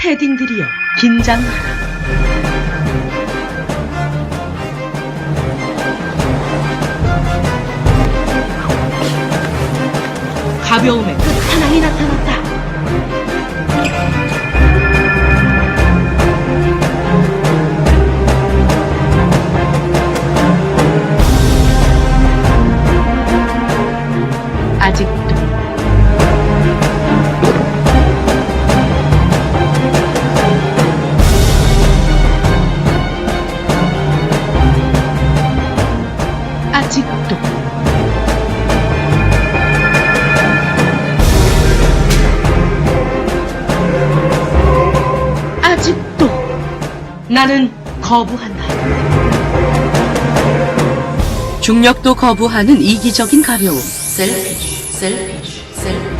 패딩들이여 긴장하라. 가벼움의 끝판왕이 나타났다. 아직도 아직도 나는 거부한다. 중력도 거부하는 이기적인 가벼움. 셀피쉬, 셀피쉬, 셀피쉬.